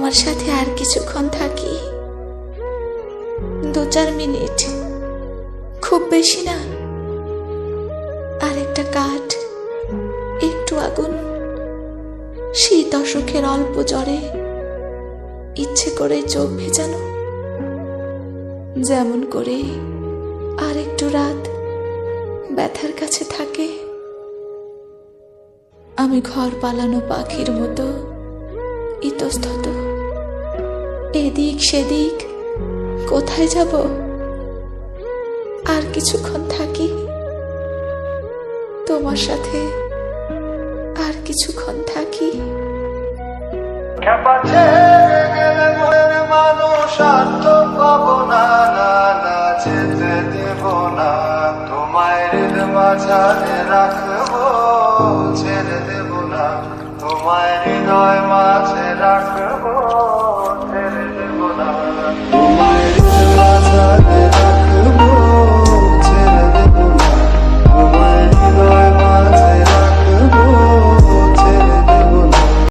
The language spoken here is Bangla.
তোমার সাথে আর কিছুক্ষণ থাকি। দু চার মিনিট। খুব বেশি না। আর একটা কাঠ, একটু আগুন। শীত অসুখের অল্প জ্বরে ইচ্ছে করে চোখ ভেজানো। যেমন করে আর একটু রাত ব্যথার কাছে থাকে। আমি ঘর পালানো পাখির মতো ইতস্তত। এদিক সেদিক কোথায় যাব? আর কিছুক্ষণ থাকি। তোমার সাথে আর কিছুক্ষণ থাকি। মানুষ, আর তো পাবো না যেতে দেব না। তোমায় না তোমায় হৃদয় মাঝে রাখব